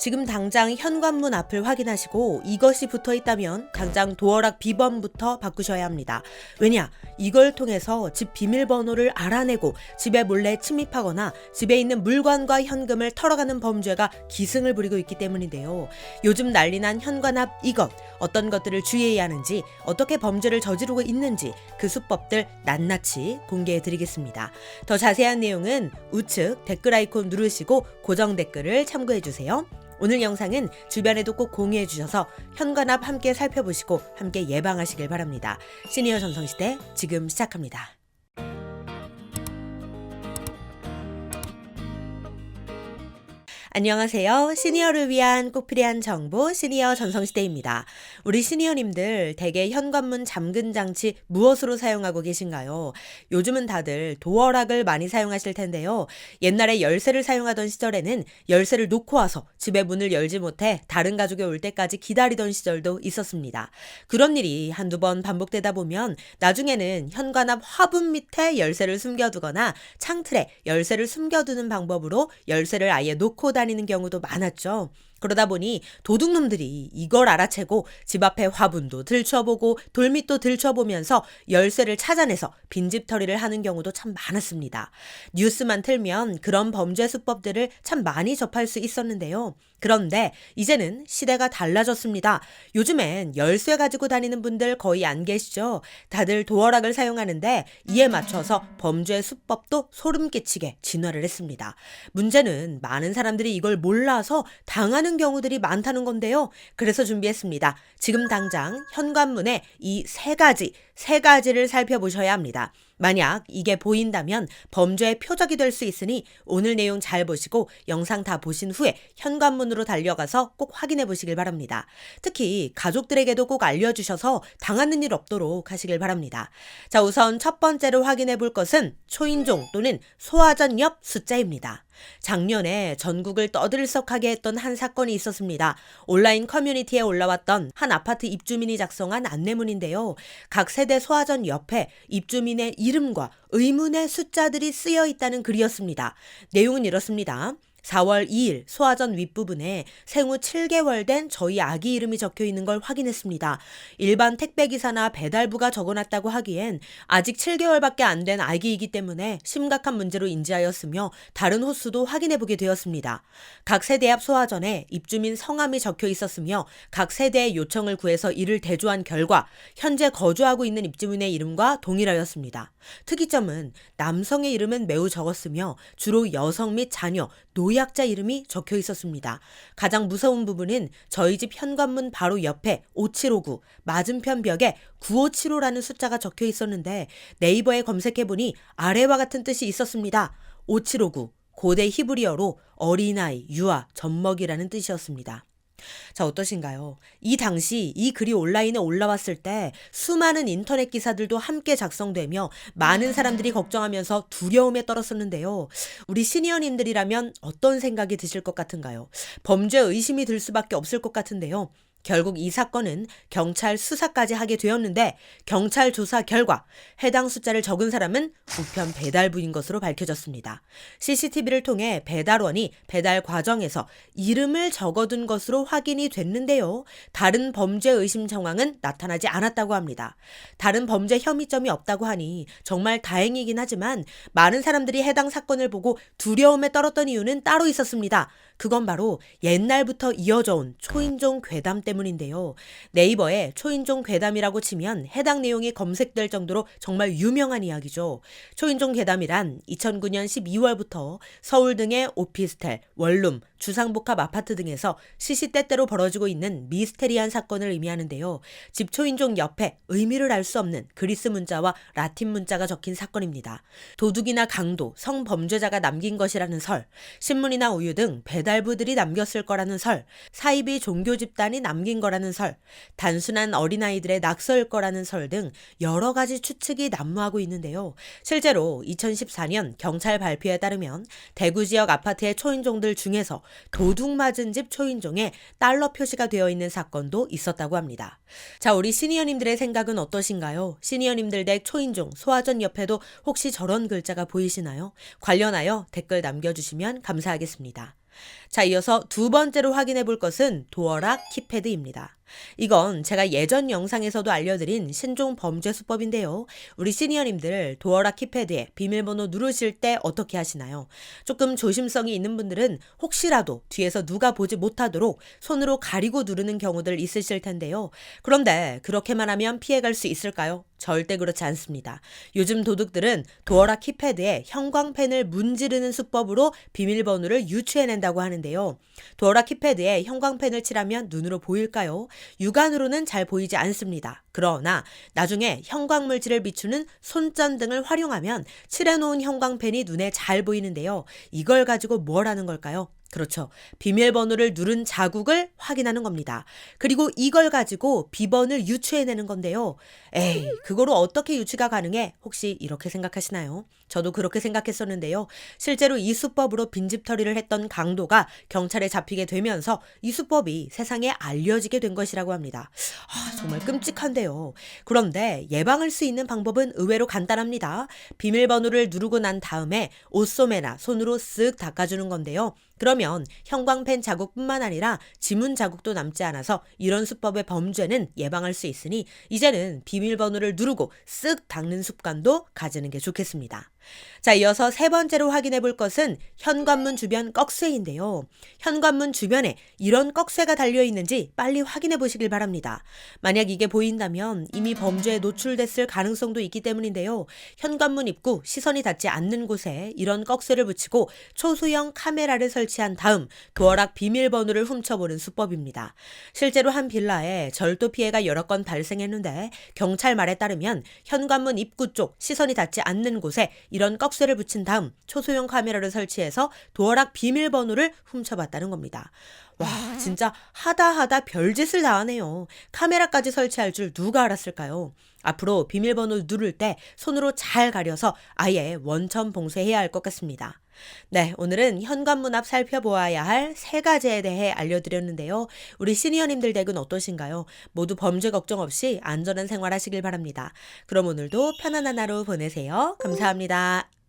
지금 당장 현관문 앞을 확인하시고 이것이 붙어 있다면 당장 도어락 비번부터 바꾸셔야 합니다. 왜냐? 이걸 통해서 집 비밀번호를 알아내고 집에 몰래 침입하거나 집에 있는 물건과 현금을 털어가는 범죄가 기승을 부리고 있기 때문인데요. 요즘 난리난 현관 앞 이것, 어떤 것들을 주의해야 하는지, 어떻게 범죄를 저지르고 있는지 그 수법들 낱낱이 공개해 드리겠습니다. 더 자세한 내용은 우측 댓글 아이콘 누르시고 고정 댓글을 참고해 주세요. 오늘 영상은 주변에도 꼭 공유해 주셔서 현관 앞 함께 살펴보시고 함께 예방하시길 바랍니다. 시니어 전성시대 지금 시작합니다. 안녕하세요. 시니어를 위한 꼭 필요한 정보 시니어 전성시대입니다. 우리 시니어님들 대개 현관문 잠근 장치 무엇으로 사용하고 계신가요? 요즘은 다들 도어락을 많이 사용하실 텐데요. 옛날에 열쇠를 사용하던 시절에는 열쇠를 놓고 와서 집에 문을 열지 못해 다른 가족이 올 때까지 기다리던 시절도 있었습니다. 그런 일이 한두 번 반복되다 보면 나중에는 현관 앞 화분 밑에 열쇠를 숨겨두거나 창틀에 열쇠를 숨겨두는 방법으로 열쇠를 아예 놓고 다니는 경우도 많았죠. 그러다 보니 도둑놈들이 이걸 알아채고 집 앞에 화분도 들춰보고 돌밑도 들춰보면서 열쇠를 찾아내서 빈집털이를 하는 경우도 참 많았습니다. 뉴스만 틀면 그런 범죄 수법들을 참 많이 접할 수 있었는데요. 그런데 이제는 시대가 달라졌습니다. 요즘엔 열쇠 가지고 다니는 분들 거의 안 계시죠? 다들 도어락을 사용하는데 이에 맞춰서 범죄 수법도 소름 끼치게 진화를 했습니다. 문제는 많은 사람들이 이걸 몰라서 당하는 경우들이 많다는 건데요. 그래서 준비했습니다. 지금 당장 현관문에 이 세 가지, 세 가지를 살펴보셔야 합니다. 만약 이게 보인다면 범죄의 표적이 될 수 있으니 오늘 내용 잘 보시고 영상 다 보신 후에 현관문으로 달려가서 꼭 확인해 보시길 바랍니다. 특히 가족들에게도 꼭 알려주셔서 당하는 일 없도록 하시길 바랍니다. 자, 우선 첫 번째로 확인해 볼 것은 초인종 또는 소화전 옆 숫자입니다. 작년에 전국을 떠들썩하게 했던 한 사건이 있었습니다. 온라인 커뮤니티에 올라왔던 한 아파트 입주민이 작성한 안내문인데요. 각 세대 소화전 옆에 입주민의 이름 과 의문의 숫자들이 쓰여 있다는 글이었습니다. 내용은 이렇습니다. 4월 2일 소화전 윗부분에 생후 7개월 된 저희 아기 이름이 적혀 있는 걸 확인했습니다. 일반 택배기사나 배달부가 적어놨다고 하기엔 아직 7개월밖에 안 된 아기이기 때문에 심각한 문제로 인지하였으며 다른 호수도 확인해보게 되었습니다. 각 세대 앞 소화전에 입주민 성함이 적혀 있었으며 각 세대의 요청을 구해서 이를 대조한 결과 현재 거주하고 있는 입주민의 이름과 동일하였습니다. 특이점은 남성의 이름은 매우 적었으며 주로 여성 및 자녀, 노약자 이름이 적혀 있었습니다. 가장 무서운 부분은 저희 집 현관문 바로 옆에 5759, 맞은편 벽에 9575라는 숫자가 적혀 있었는데 네이버에 검색해보니 아래와 같은 뜻이 있었습니다. 5759, 고대 히브리어로 어린아이, 유아, 젖먹이라는 뜻이었습니다. 자, 어떠신가요? 이 당시 이 글이 온라인에 올라왔을 때 수많은 인터넷 기사들도 함께 작성되며 많은 사람들이 걱정하면서 두려움에 떨었었는데요. 우리 시니어님들이라면 어떤 생각이 드실 것 같은가요? 범죄 의심이 들 수밖에 없을 것 같은데요. 결국 이 사건은 경찰 수사까지 하게 되었는데 경찰 조사 결과 해당 숫자를 적은 사람은 우편 배달부인 것으로 밝혀졌습니다. CCTV를 통해 배달원이 배달 과정에서 이름을 적어둔 것으로 확인이 됐는데요. 다른 범죄 의심 정황은 나타나지 않았다고 합니다. 다른 범죄 혐의점이 없다고 하니 정말 다행이긴 하지만 많은 사람들이 해당 사건을 보고 두려움에 떨었던 이유는 따로 있었습니다. 그건 바로 옛날부터 이어져 온 초인종 괴담 때 문인데요. 네이버에 초인종 괴담이라고 치면 해당 내용이 검색될 정도로 정말 유명한 이야기죠. 초인종 괴담이란 2009년 12월부터 서울 등의 오피스텔, 원룸, 주상복합 아파트 등에서 시시때때로 벌어지고 있는 미스테리한 사건을 의미하는데요. 집 초인종 옆에 의미를 알 수 없는 그리스 문자와 라틴 문자가 적힌 사건입니다. 도둑이나 강도, 성범죄자가 남긴 것이라는 설, 신문이나 우유 등 배달부들이 남겼을 거라는 설, 사이비 종교 집단이 남긴 거라는 설, 단순한 어린아이들의 낙서일 거라는 설 등 여러 가지 추측이 난무하고 있는데요. 실제로 2014년 경찰 발표에 따르면 대구 지역 아파트의 초인종들 중에서 도둑 맞은 집 초인종에 달러 표시가 되어 있는 사건도 있었다고 합니다. 자, 우리 시니어님들의 생각은 어떠신가요? 시니어님들 댁 초인종, 소화전 옆에도 혹시 저런 글자가 보이시나요? 관련하여 댓글 남겨주시면 감사하겠습니다. 자, 이어서 두 번째로 확인해 볼 것은 도어락 키패드입니다. 이건 제가 예전 영상에서도 알려드린 신종 범죄 수법인데요. 우리 시니어님들 도어락 키패드에 비밀번호 누르실 때 어떻게 하시나요? 조금 조심성이 있는 분들은 혹시라도 뒤에서 누가 보지 못하도록 손으로 가리고 누르는 경우들 있으실 텐데요. 그런데 그렇게만 하면 피해갈 수 있을까요? 절대 그렇지 않습니다. 요즘 도둑들은 도어락 키패드에 형광펜을 문지르는 수법으로 비밀번호를 유추해낸다고 하는데요. 도어락 키패드에 형광펜을 칠하면 눈으로 보일까요? 육안으로는 잘 보이지 않습니다. 그러나 나중에 형광물질을 비추는 손전등을 활용하면 칠해놓은 형광펜이 눈에 잘 보이는데요. 이걸 가지고 뭘 하는 걸까요? 그렇죠. 비밀번호를 누른 자국을 확인하는 겁니다. 그리고 이걸 가지고 비번을 유추해내는 건데요. 에이, 그거로 어떻게 유추가 가능해? 혹시 이렇게 생각하시나요? 저도 그렇게 생각했었는데요. 실제로 이 수법으로 빈집털이를 했던 강도가 경찰에 잡히게 되면서 이 수법이 세상에 알려지게 된 것이라고 합니다. 아, 정말 끔찍한데요. 그런데 예방할 수 있는 방법은 의외로 간단합니다. 비밀번호를 누르고 난 다음에 옷소매나 손으로 쓱 닦아주는 건데요. 그러면 형광펜 자국뿐만 아니라 지문 자국도 남지 않아서 이런 수법의 범죄는 예방할 수 있으니 이제는 비밀번호를 누르고 쓱 닦는 습관도 가지는 게 좋겠습니다. 자, 이어서 세 번째로 확인해 볼 것은 현관문 주변 꺽쇠인데요. 현관문 주변에 이런 꺽쇠가 달려 있는지 빨리 확인해 보시길 바랍니다. 만약 이게 보인다면 이미 범죄에 노출됐을 가능성도 있기 때문인데요. 현관문 입구 시선이 닿지 않는 곳에 이런 꺽쇠를 붙이고 초소형 카메라를 설치한 다음 도어락 비밀번호를 훔쳐보는 수법입니다. 실제로 한 빌라에 절도 피해가 여러 건 발생했는데 경찰 말에 따르면 현관문 입구 쪽 시선이 닿지 않는 곳에 이런 꺽쇠를 붙인 다음 초소형 카메라를 설치해서 도어락 비밀번호를 훔쳐봤다는 겁니다. 와, 진짜 하다 하다 별짓을 다 하네요. 카메라까지 설치할 줄 누가 알았을까요? 앞으로 비밀번호 누를 때 손으로 잘 가려서 아예 원천 봉쇄해야 할 것 같습니다. 네, 오늘은 현관문 앞 살펴보아야 할 세 가지에 대해 알려드렸는데요. 우리 시니어님들 댁은 어떠신가요? 모두 범죄 걱정 없이 안전한 생활 하시길 바랍니다. 그럼 오늘도 편안한 하루 보내세요. 감사합니다.